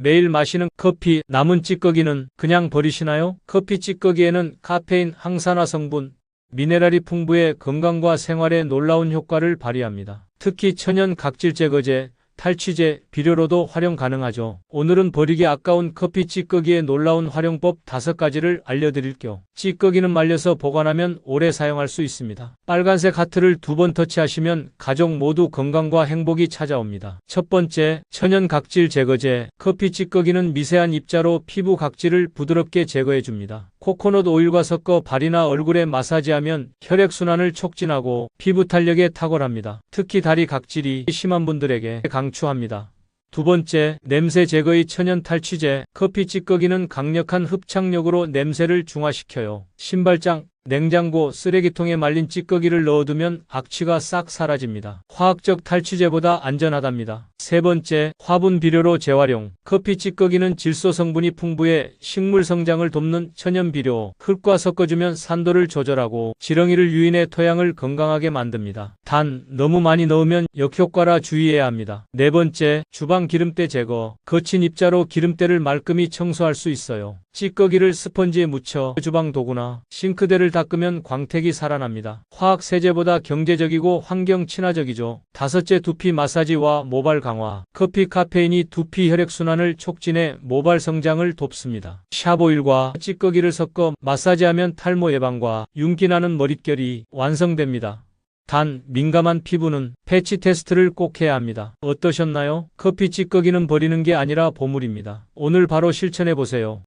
매일 마시는 커피 남은 찌꺼기는 그냥 버리시나요? 커피 찌꺼기에는 카페인, 항산화 성분, 미네랄이 풍부해 건강과 생활에 놀라운 효과를 발휘합니다. 특히 천연 각질 제거제, 탈취제, 비료로도 활용 가능하죠. 오늘은 버리기 아까운 커피 찌꺼기의 놀라운 활용법 5가지를 알려드릴게요. 찌꺼기는 말려서 보관하면 오래 사용할 수 있습니다. 빨간색 하트를 두 번 터치하시면 가족 모두 건강과 행복이 찾아옵니다. 첫 번째, 천연 각질 제거제. 커피 찌꺼기는 미세한 입자로 피부 각질을 부드럽게 제거해 줍니다. 코코넛 오일과 섞어 발이나 얼굴에 마사지하면 혈액순환을 촉진하고 피부 탄력에 탁월합니다. 특히 다리 각질이 심한 분들에게 강 추합니다. 두 번째, 냄새 제거의 천연 탈취제. 커피 찌꺼기는 강력한 흡착력으로 냄새를 중화시켜요. 신발장, 냉장고, 쓰레기통에 말린 찌꺼기를 넣어두면 악취가 싹 사라집니다. 화학적 탈취제보다 안전하답니다. 세 번째, 화분 비료로 재활용. 커피 찌꺼기는 질소 성분이 풍부해 식물 성장을 돕는 천연 비료. 흙과 섞어주면 산도를 조절하고 지렁이를 유인해 토양을 건강하게 만듭니다. 단, 너무 많이 넣으면 역효과라 주의해야 합니다. 네 번째, 주방 기름때 제거. 거친 입자로 기름때를 말끔히 청소할 수 있어요. 찌꺼기를 스펀지에 묻혀 주방 도구나 싱크대를 닦으면 광택이 살아납니다. 화학 세제보다 경제적이고 환경 친화적이죠. 다섯째 두피 마사지와 모발 강화. 커피 카페인이 두피 혈액 순환을 촉진해 모발 성장을 돕습니다. 샤보일과 찌꺼기를 섞어 마사지하면 탈모 예방과 윤기 나는 머릿결이 완성됩니다. 단, 민감한 피부는 패치 테스트를 꼭 해야 합니다. 어떠셨나요? 커피 찌꺼기는 버리는 게 아니라 보물입니다. 오늘 바로 실천해 보세요.